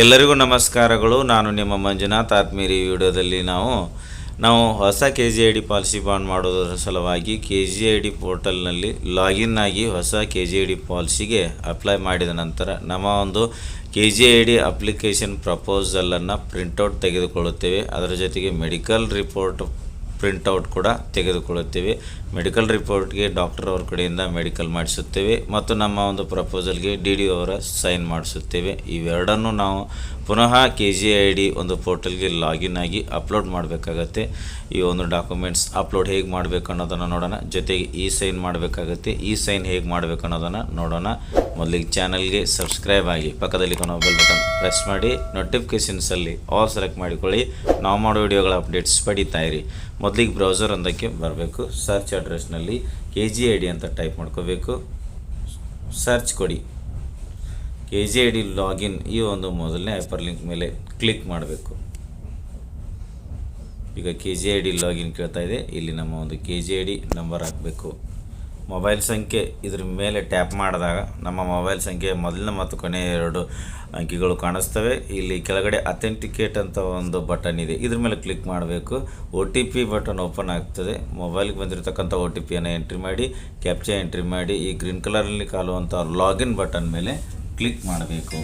ಎಲ್ಲರಿಗೂ ನಮಸ್ಕಾರಗಳು. ನಾನು ನಿಮ್ಮ ಮಂಜುನಾಥ್. ಆತ್ಮೀರಿ ವಿಡಿಯೋದಲ್ಲಿ ನಾವು ನಾವು ಹೊಸ K G I D policy bond ಮಾಡೋದರ ಸಲುವಾಗಿ ಕೆ ಜಿ ಐ ಡಿ ಪೋರ್ಟಲ್ನಲ್ಲಿ ಲಾಗಿನ್ ಆಗಿ ಹೊಸ ಕೆ ಜಿ ಐ ಡಿ ಪಾಲಿಸಿಗೆ ಅಪ್ಲೈ ಮಾಡಿದ ನಂತರ ನಮ್ಮ ಒಂದು K G I D application ಪ್ರಪೋಸಲನ್ನು printout ತೆಗೆದುಕೊಳ್ಳುತ್ತೇವೆ. ಅದರ ಜೊತೆಗೆ ಮೆಡಿಕಲ್ ರಿಪೋರ್ಟ್ ಪ್ರಿಂಟೌಟ್ ಕೂಡ ತೆಗೆದುಕೊಳ್ಳುತ್ತೇವೆ. ಮೆಡಿಕಲ್ ರಿಪೋರ್ಟ್ಗೆ ಡಾಕ್ಟರ್ ಅವ್ರ ಕಡೆಯಿಂದ ಮೆಡಿಕಲ್ ಮಾಡಿಸುತ್ತೇವೆ. ಮತ್ತು ನಮ್ಮ ಒಂದು ಪ್ರಪೋಸಲ್ಗೆ ಡಿ ಡಿ ಅವರ ಸೈನ್ ಮಾಡಿಸುತ್ತೇವೆ. ಇವೆರಡನ್ನು ನಾವು ಪುನಃ ಕೆ ಜಿ ಐ ಡಿ ಒಂದು ಪೋರ್ಟಲ್ಗೆ ಲಾಗಿನ್ ಆಗಿ ಅಪ್ಲೋಡ್ ಮಾಡಬೇಕಾಗತ್ತೆ. ಈ ಒಂದು ಡಾಕ್ಯುಮೆಂಟ್ಸ್ ಅಪ್ಲೋಡ್ ಹೇಗೆ ಮಾಡಬೇಕು ಅನ್ನೋದನ್ನು ನೋಡೋಣ. ಜೊತೆಗೆ ಈ ಸೈನ್ ಮಾಡಬೇಕಾಗತ್ತೆ. ಈ ಸೈನ್ ಹೇಗೆ ಮಾಡಬೇಕು ಅನ್ನೋದನ್ನು ನೋಡೋಣ. ಮೊದಲಿಗೆ ಚಾನಲ್ಗೆ ಸಬ್ಸ್ಕ್ರೈಬ್ ಆಗಿ ಪಕ್ಕದಲ್ಲಿ ಕೊನೋ ಬೆಲ್ ಬಟನ್ ಪ್ರೆಸ್ ಮಾಡಿ ನೋಟಿಫಿಕೇಷನ್ಸಲ್ಲಿ ಆಲ್ ಸೆಲೆಕ್ಟ್ ಮಾಡಿಕೊಳ್ಳಿ. ನಾವು ಮಾಡೋ ವಿಡಿಯೋಗಳ ಅಪ್ಡೇಟ್ಸ್ ಪಡಿತಾ ಇರಿ. ಮೊದಲಿಗೆ ಬ್ರೌಸರ್ ಒಂದಕ್ಕೆ ಬರಬೇಕು. ಸರ್ಚ್ ಅಡ್ರೆಸ್ನಲ್ಲಿ ಕೆ ಜಿ ಐ ಡಿ ಅಂತ ಟೈಪ್ ಮಾಡ್ಕೋಬೇಕು. ಸರ್ಚ್ ಕೊಡಿ. K G I D login ಈ ಒಂದು ಮೊದಲನೇ ಹೈಪರ್ ಲಿಂಕ್ ಮೇಲೆ ಕ್ಲಿಕ್ ಮಾಡಬೇಕು. ಈಗ K G I D login ಕೇಳ್ತಾ ಇದೆ. ಇಲ್ಲಿ ನಮ್ಮ ಒಂದು K G I D number ಹಾಕಬೇಕು. ಮೊಬೈಲ್ ಸಂಖ್ಯೆ ಇದ್ರ ಮೇಲೆ ಟ್ಯಾಪ್ ಮಾಡಿದಾಗ ನಮ್ಮ ಮೊಬೈಲ್ ಸಂಖ್ಯೆ ಮೊದಲನೇ ಮತ್ತು ಕೊನೆಯ ಎರಡು ಅಂಕಿಗಳು ಕಾಣಿಸ್ತವೆ. ಇಲ್ಲಿ ಕೆಳಗಡೆ ಅಥೆಂಟಿಕೇಟ್ ಅಂತ ಒಂದು ಬಟನ್ ಇದೆ. ಇದ್ರ ಮೇಲೆ ಕ್ಲಿಕ್ ಮಾಡಬೇಕು. O T P button open ಆಗ್ತದೆ. ಮೊಬೈಲ್ಗೆ ಬಂದಿರತಕ್ಕಂಥ ಒ ಟಿ ಪಿಯನ್ನು ಎಂಟ್ರಿ ಮಾಡಿ ಕ್ಯಾಪ್ಚಾ ಎಂಟ್ರಿ ಮಾಡಿ, ಈ ಗ್ರೀನ್ ಕಲರಲ್ಲಿ ಕಾಲುವಂಥ ಲಾಗಿನ್ ಬಟನ್ ಮೇಲೆ ಕ್ಲಿಕ್ ಮಾಡಬೇಕು.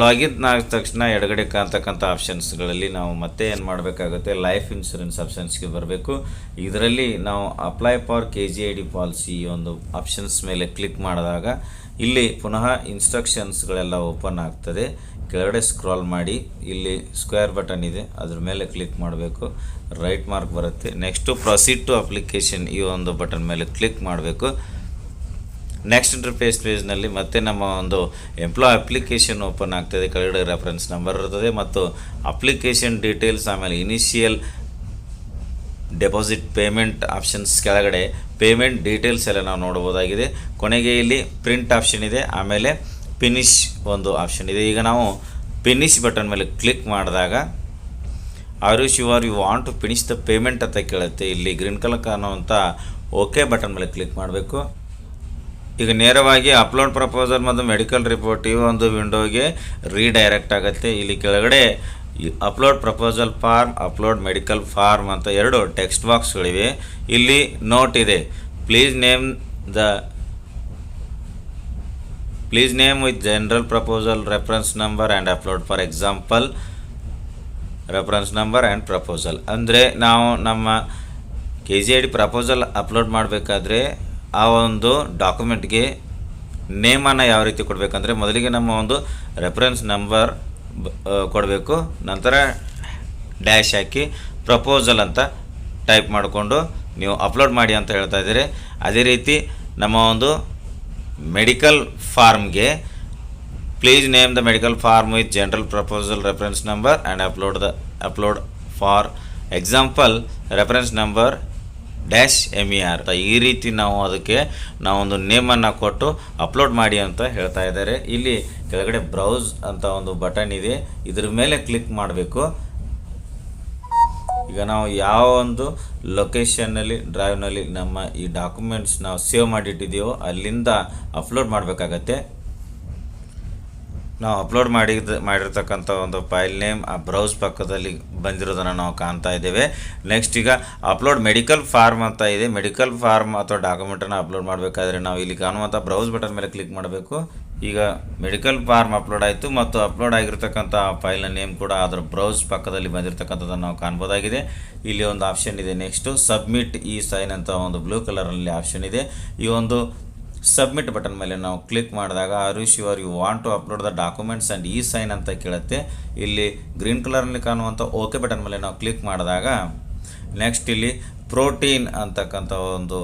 ಲಾಗಿನ್ ಆದ ತಕ್ಷಣ ಎಡಗಡೆ ಕಾಣ್ತಕ್ಕಂಥ ಆಪ್ಷನ್ಸ್ಗಳಲ್ಲಿ ನಾವು ಮತ್ತೆ ಏನು ಮಾಡಬೇಕಾಗುತ್ತೆ? ಲೈಫ್ ಇನ್ಶೂರೆನ್ಸ್ ಆಪ್ಷನ್ಸ್ಗೆ ಬರಬೇಕು. ಇದರಲ್ಲಿ ನಾವು apply for K G I D policy ಒಂದು ಆಪ್ಷನ್ಸ್ ಮೇಲೆ ಕ್ಲಿಕ್ ಮಾಡಿದಾಗ ಇಲ್ಲಿ ಪುನಃ ಇನ್ಸ್ಟ್ರಕ್ಷನ್ಸ್ಗಳೆಲ್ಲ ಓಪನ್ ಆಗ್ತದೆ. ಕೆಳಗಡೆ ಸ್ಕ್ರಾಲ್ ಮಾಡಿ, ಇಲ್ಲಿ ಸ್ಕ್ವೇರ್ ಬಟನ್ ಇದೆ, ಅದ್ರ ಮೇಲೆ ಕ್ಲಿಕ್ ಮಾಡಬೇಕು. ರೈಟ್ ಮಾರ್ಕ್ ಬರುತ್ತೆ. ನೆಕ್ಸ್ಟು ಪ್ರೊಸೀಡ್ ಟು ಅಪ್ಲಿಕೇಶನ್ ಈ ಒಂದು ಬಟನ್ ಮೇಲೆ ಕ್ಲಿಕ್ ಮಾಡಬೇಕು. ನೆಕ್ಸ್ಟ್ ಇಂಟರ್ಫೇಸ್ ಪೇಜ್ನಲ್ಲಿ ಮತ್ತೆ ನಮ್ಮ ಒಂದು ಎಂಪ್ಲಾಯ್ ಅಪ್ಲಿಕೇಶನ್ ಓಪನ್ ಆಗ್ತದೆ ಕೆಳಗಡೆ ರೆಫರೆನ್ಸ್ ನಂಬರ್ ಇರ್ತದೆ ಮತ್ತು ಅಪ್ಲಿಕೇಶನ್ ಡೀಟೇಲ್ಸ್ ಆಮೇಲೆ ಇನಿಷಿಯಲ್ ಡೆಪಾಸಿಟ್ ಪೇಮೆಂಟ್ ಆಪ್ಷನ್ಸ್ ಕೆಳಗಡೆ ಪೇಮೆಂಟ್ ಡೀಟೇಲ್ಸ್ ಎಲ್ಲ ನಾವು ನೋಡ್ಬೋದಾಗಿದೆ ಕೊನೆಗೆ ಇಲ್ಲಿ ಪ್ರಿಂಟ್ ಆಪ್ಷನ್ ಇದೆ. ಆಮೇಲೆ ಫಿನಿಶ್ ಒಂದು ಆಪ್ಷನ್ ಇದೆ. ಈಗ ನಾವು ಫಿನಿಶ್ ಬಟನ್ ಮೇಲೆ ಕ್ಲಿಕ್ ಮಾಡಿದಾಗ are you sure you want to finish the payment ಅಂತ ಕೇಳುತ್ತೆ. ಇಲ್ಲಿ ಗ್ರೀನ್ ಕಲರ್ ಕಾಣುವಂಥ ಓಕೆ ಬಟನ್ ಮೇಲೆ ಕ್ಲಿಕ್ ಮಾಡಬೇಕು. ಈಗ ನೇರವಾಗಿ ಅಪ್ಲೋಡ್ ಪ್ರಪೋಸಲ್ ಮತ್ತು ಮೆಡಿಕಲ್ ರಿಪೋರ್ಟ್ ಈ ಒಂದು ವಿಂಡೋಗೆ ರೀಡೈರೆಕ್ಟ್ ಆಗುತ್ತೆ. ಇಲ್ಲಿ ಕೆಳಗಡೆ upload proposal form, upload medical form ಅಂತ ಎರಡು ಟೆಕ್ಸ್ಟ್ ಬಾಕ್ಸ್ಗಳಿವೆ. ಇಲ್ಲಿ ನೋಟ್ ಇದೆ. Please name the please name with general proposal reference number and upload for example reference number and proposal. ಅಂದರೆ ನಾವು ನಮ್ಮ K G I D proposal upload ಮಾಡಬೇಕಾದ್ರೆ ಆ ಒಂದು ಡಾಕ್ಯುಮೆಂಟ್ಗೆ ನೇಮನ್ನು ಯಾವ ರೀತಿ ಕೊಡಬೇಕಂದ್ರೆ ಮೊದಲಿಗೆ ನಮ್ಮ ಒಂದು ರೆಫರೆನ್ಸ್ ನಂಬರ್ ಕೊಡಬೇಕು. ನಂತರ ಡ್ಯಾಶ್ ಹಾಕಿ ಪ್ರಪೋಸಲ್ ಅಂತ ಟೈಪ್ ಮಾಡಿಕೊಂಡು ನೀವು ಅಪ್ಲೋಡ್ ಮಾಡಿ ಅಂತ ಹೇಳ್ತಾ ಇದ್ದೀರಿ. ಅದೇ ರೀತಿ ನಮ್ಮ ಒಂದು ಮೆಡಿಕಲ್ ಫಾರ್ಮ್ಗೆ please name the medical form with general proposal reference number and upload the upload for example reference number dash M E R ಈ ರೀತಿ ನಾವು ಅದಕ್ಕೆ ನಾವೊಂದು ನೇಮನ್ನು ಕೊಟ್ಟು ಅಪ್ಲೋಡ್ ಮಾಡಿ ಅಂತ ಹೇಳ್ತಾ ಇದ್ದಾರೆ. ಇಲ್ಲಿ ಕೆಳಗಡೆ ಬ್ರೌಸ್ ಅಂತ ಒಂದು ಬಟನ್ ಇದೆ. ಇದ್ರ ಮೇಲೆ ಕ್ಲಿಕ್ ಮಾಡಬೇಕು. ಈಗ ನಾವು ಯಾವ ಒಂದು ಲೊಕೇಶನ್ನಲ್ಲಿ ಡ್ರೈವ್ನಲ್ಲಿ ನಮ್ಮ ಈ ಡಾಕ್ಯುಮೆಂಟ್ಸ್ ನಾವು ಸೇವ್ ಮಾಡಿಟ್ಟಿದ್ದೀವೋ ಅಲ್ಲಿಂದ ಅಪ್ಲೋಡ್ ಮಾಡಬೇಕಾಗತ್ತೆ. ನಾವು ಅಪ್ಲೋಡ್ ಮಾಡಿದ ಮಾಡಿರ್ತಕ್ಕಂಥ ಒಂದು ಫೈಲ್ ನೇಮ್ ಆ ಬ್ರೌಸ್ ಪಕ್ಕದಲ್ಲಿ ಬಂದಿರೋದನ್ನು ನಾವು ಕಾಣ್ತಾ ಇದ್ದೇವೆ. ನೆಕ್ಸ್ಟ್ ಈಗ ಅಪ್ಲೋಡ್ ಮೆಡಿಕಲ್ ಫಾರ್ಮ್ ಅಂತ ಇದೆ. ಮೆಡಿಕಲ್ ಫಾರ್ಮ್ ಅಥವಾ ಡಾಕ್ಯುಮೆಂಟನ್ನು ಅಪ್ಲೋಡ್ ಮಾಡಬೇಕಾದ್ರೆ ನಾವು ಇಲ್ಲಿ ಕಾಣುವಂಥ ಬ್ರೌಸ್ ಬಟನ್ ಮೇಲೆ ಕ್ಲಿಕ್ ಮಾಡಬೇಕು. ಈಗ ಮೆಡಿಕಲ್ ಫಾರ್ಮ್ ಅಪ್ಲೋಡ್ ಆಯಿತು ಮತ್ತು ಅಪ್ಲೋಡ್ ಆಗಿರ್ತಕ್ಕಂಥ ಫೈಲ್ನ ನೇಮ್ ಕೂಡ ಅದರ ಬ್ರೌಸ್ ಪಕ್ಕದಲ್ಲಿ ಬಂದಿರತಕ್ಕಂಥದ್ದನ್ನು ನಾವು ಕಾಣ್ಬೋದಾಗಿದೆ. ಇಲ್ಲಿ ಒಂದು ಆಪ್ಷನ್ ಇದೆ. ನೆಕ್ಸ್ಟು ಸಬ್ಮಿಟ್ ಈ ಸೈನ್ ಅಂತ ಒಂದು ಬ್ಲೂ ಕಲರಲ್ಲಿ ಆಪ್ಷನ್ ಇದೆ. ಈ ಒಂದು ಸಬ್ಮಿಟ್ ಬಟನ್ ಮೇಲೆ ನಾವು ಕ್ಲಿಕ್ ಮಾಡಿದಾಗ are you you want to upload the documents and e sign ಅಂತ ಕೇಳುತ್ತೆ. ಇಲ್ಲಿ ಗ್ರೀನ್ ಕಲರ್ನಲ್ಲಿ ಕಾಣುವಂಥ ಓಕೆ ಬಟನ್ ಮೇಲೆ ನಾವು ಕ್ಲಿಕ್ ಮಾಡಿದಾಗ ನೆಕ್ಸ್ಟ್ ಇಲ್ಲಿ ಪ್ರೋಟೀನ್ ಅಂತಕ್ಕಂಥ ಒಂದು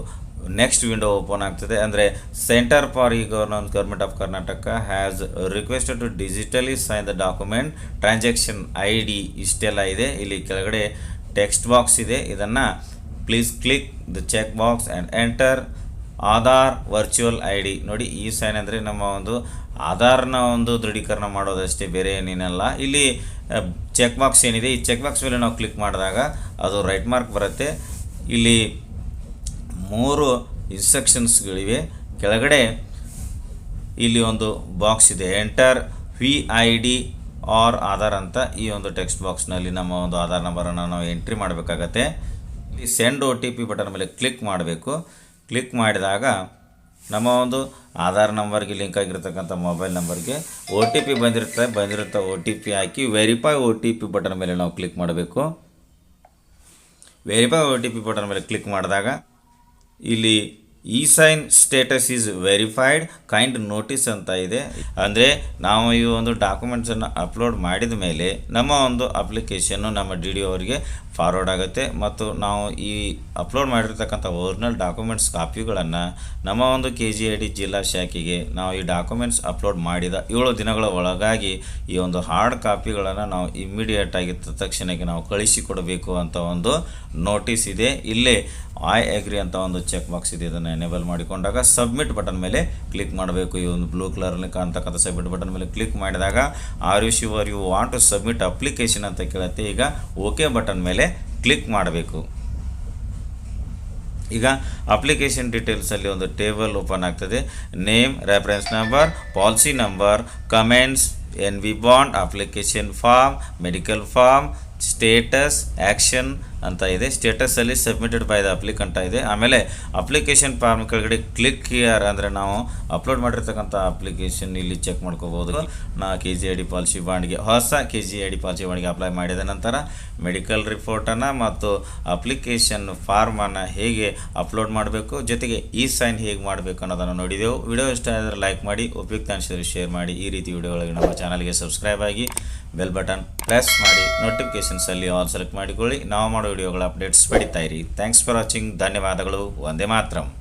ನೆಕ್ಸ್ಟ್ ವಿಂಡೋ ಓಪನ್ ಆಗ್ತದೆ. ಅಂದರೆ centre for e governance government of Karnataka has requested to digitally sign the document transaction I D ಇಷ್ಟೆಲ್ಲ ಇದೆ. ಇಲ್ಲಿ ಕೆಳಗಡೆ ಟೆಕ್ಸ್ಟ್ ಬಾಕ್ಸ್ ಇದೆ. ಇದನ್ನು please click the check box and enter Aadhaar virtual I D ನೋಡಿ, ಈ ಸೈನ್ ಅಂದರೆ ನಮ್ಮ ಒಂದು ಆಧಾರ್ನ ಒಂದು ದೃಢೀಕರಣ ಮಾಡೋದಷ್ಟೇ, ಬೇರೆ ಏನೇನಲ್ಲ. ಇಲ್ಲಿ ಚೆಕ್ ಬಾಕ್ಸ್ ಏನಿದೆ, ಈ ಚೆಕ್ ಬಾಕ್ಸ್ ಮೇಲೆ ನಾವು ಕ್ಲಿಕ್ ಮಾಡಿದಾಗ ಅದು ರೈಟ್ ಮಾರ್ಕ್ ಬರುತ್ತೆ. ಇಲ್ಲಿ ಮೂರು ಇನ್ಸ್ಟ್ರಕ್ಷನ್ಸ್ಗಳಿವೆ ಕೆಳಗಡೆ ಇಲ್ಲಿ ಒಂದು ಬಾಕ್ಸ್ ಇದೆ. Enter V I D or Aadhaar ಅಂತ ಈ ಒಂದು ಟೆಕ್ಸ್ಟ್ ಬಾಕ್ಸ್ನಲ್ಲಿ ನಮ್ಮ ಒಂದು ಆಧಾರ್ ನಂಬರನ್ನು ನಾವು ಎಂಟ್ರಿ ಮಾಡಬೇಕಾಗತ್ತೆ. ಇಲ್ಲಿ send O T P button ಮೇಲೆ ಕ್ಲಿಕ್ ಮಾಡಬೇಕು. ಕ್ಲಿಕ್ ಮಾಡಿದಾಗ ನಮ್ಮ ಒಂದು ಆಧಾರ್ ನಂಬರ್ಗೆ ಲಿಂಕ್ ಆಗಿರ್ತಕ್ಕಂಥ ಮೊಬೈಲ್ ನಂಬರ್ಗೆ ಒ ಟಿ ಪಿ ಬಂದಿರುತ್ತೆ ಬಂದಿರುತ್ತೆ ಒ ಟಿ ಪಿ ಹಾಕಿ verify O T P button ಮೇಲೆ ನಾವು ಕ್ಲಿಕ್ ಮಾಡಬೇಕು. Verify O T P button ಮೇಲೆ ಕ್ಲಿಕ್ ಮಾಡಿದಾಗ ಇಲ್ಲಿ e sign status is verified kind notice ಅಂತ ಇದೆ. ಅಂದರೆ ನಾವು ಈ ಒಂದು ಡಾಕ್ಯುಮೆಂಟ್ಸನ್ನು ಅಪ್ಲೋಡ್ ಮಾಡಿದ ಮೇಲೆ ನಮ್ಮ ಒಂದು ಅಪ್ಲಿಕೇಶನ್ನು ನಮ್ಮ ಡಿ ಡಿ ಅವರಿಗೆ ಫಾರ್ವರ್ಡ್ ಆಗುತ್ತೆ. ಮತ್ತು ನಾವು ಈ ಅಪ್ಲೋಡ್ ಮಾಡಿರ್ತಕ್ಕಂಥ ಒರಿಜಿನಲ್ ಡಾಕ್ಯುಮೆಂಟ್ಸ್ ಕಾಪಿಗಳನ್ನು ನಮ್ಮ ಒಂದು ಕೆ ಜಿ ಐ ಡಿ ಜಿಲ್ಲಾ ಶಾಖೆಗೆ ನಾವು ಈ ಡಾಕ್ಯುಮೆಂಟ್ಸ್ ಅಪ್ಲೋಡ್ ಮಾಡಿದ ಏಳು ದಿನಗಳ ಒಳಗಾಗಿ ಈ ಒಂದು ಹಾರ್ಡ್ ಕಾಪಿಗಳನ್ನು ನಾವು ಇಮ್ಮಿಡಿಯೇಟ್ ಆಗಿ ತಕ್ಷಣಕ್ಕೆ ನಾವು ಕಳಿಸಿಕೊಡಬೇಕು ಅಂತ ಒಂದು ನೋಟಿಸ್ ಇದೆ. ಇಲ್ಲೇ ಐ ಅಗ್ರಿ ಅಂತ ಒಂದು ಚೆಕ್ ಬಾಕ್ಸ್ ಇದೆ. ಇದನ್ನು ಎನೇಬಲ್ ಮಾಡಿಕೊಂಡಾಗ ಸಬ್ಮಿಟ್ ಬಟನ್ ಮೇಲೆ ಕ್ಲಿಕ್ ಮಾಡಬೇಕು. ಈ ಒಂದು ಬ್ಲೂ ಕಲರ್ನಲ್ಲಿ ಕಾಣ್ತಕ್ಕಂಥ ಸಬ್ಮಿಟ್ ಬಟನ್ ಮೇಲೆ ಕ್ಲಿಕ್ ಮಾಡಿದಾಗ are you sure you want to submit application ಅಂತ ಕೇಳುತ್ತೆ. ಈಗ ಓಕೆ ಬಟನ್ ಮೇಲೆ ಕ್ಲಿಕ್ ಮಾಡಬೇಕು. ಈಗ ಅಪ್ಲಿಕೇಶನ್ ಡೀಟೇಲ್ಸಲ್ಲಿ ಒಂದು ಟೇಬಲ್ ಓಪನ್ ಆಗ್ತದೆ. Name reference number policy number comments N V bond application form medical form status action ಅಂತ ಇದೆ. ಸ್ಟೇಟಸಲ್ಲಿ ಸಬ್ಮಿಟೆಡ್ ಬೈ ದ ಅಪ್ಲಿಕಂಟ ಇದೆ. ಆಮೇಲೆ ಅಪ್ಲಿಕೇಶನ್ ಫಾರ್ಮ್ ಕೆಳಗಡೆ ಕ್ಲಿಕ್ ಹಿಯರ್ ಅಂದರೆ ನಾವು ಅಪ್ಲೋಡ್ ಮಾಡಿರ್ತಕ್ಕಂಥ ಅಪ್ಲಿಕೇಶನ್ ಇಲ್ಲಿ ಚೆಕ್ ಮಾಡ್ಕೋಬೋದು. ನಾ K G I D policy ಬಾಂಡ್ಗೆ, ಹೊಸ K G I D policy ಬಾಂಡ್ಗೆ apply ಮಾಡಿದ ನಂತರ ಮೆಡಿಕಲ್ ರಿಪೋರ್ಟನ್ನು ಮತ್ತು ಅಪ್ಲಿಕೇಶನ್ ಫಾರ್ಮನ್ನು ಹೇಗೆ ಅಪ್ಲೋಡ್ ಮಾಡಬೇಕು, ಜೊತೆಗೆ ಈ ಸೈನ್ ಹೇಗೆ ಮಾಡಬೇಕು ಅನ್ನೋದನ್ನು ನೋಡಿದೆವು. ವಿಡಿಯೋ ಇಷ್ಟ ಆದರೆ ಲೈಕ್ ಮಾಡಿ ಉಪಯುಕ್ತ ಅನಿಸಿದ್ರೆ ಶೇರ್ ಮಾಡಿ. ಈ ರೀತಿ ವಿಡಿಯೋಗಳಿಗೆ ನಮ್ಮ ಚಾನಲ್ಗೆ ಸಬ್ಸ್ಕ್ರೈಬ್ ಆಗಿ ಬೆಲ್ ಬಟನ್ ಪ್ರೆಸ್ ಮಾಡಿ ನೋಟಿಫಿಕೇಶನ್ಸಲ್ಲಿ ಆಲ್ ಸೆಲೆಕ್ಟ್ ಮಾಡಿಕೊಳ್ಳಿ. ನಾವು ಮಾಡೋ ವಿಡಿಯೋಗಳ ಅಪ್ಡೇಟ್ಸ್ ಪಡಿತಾ ಇರಿ. ಥ್ಯಾಂಕ್ಸ್ ಫಾರ್ ವಾಚಿಂಗ್ ಧನ್ಯವಾದಗಳು. ಒಂದೇ ಮಾತ್ರಂ.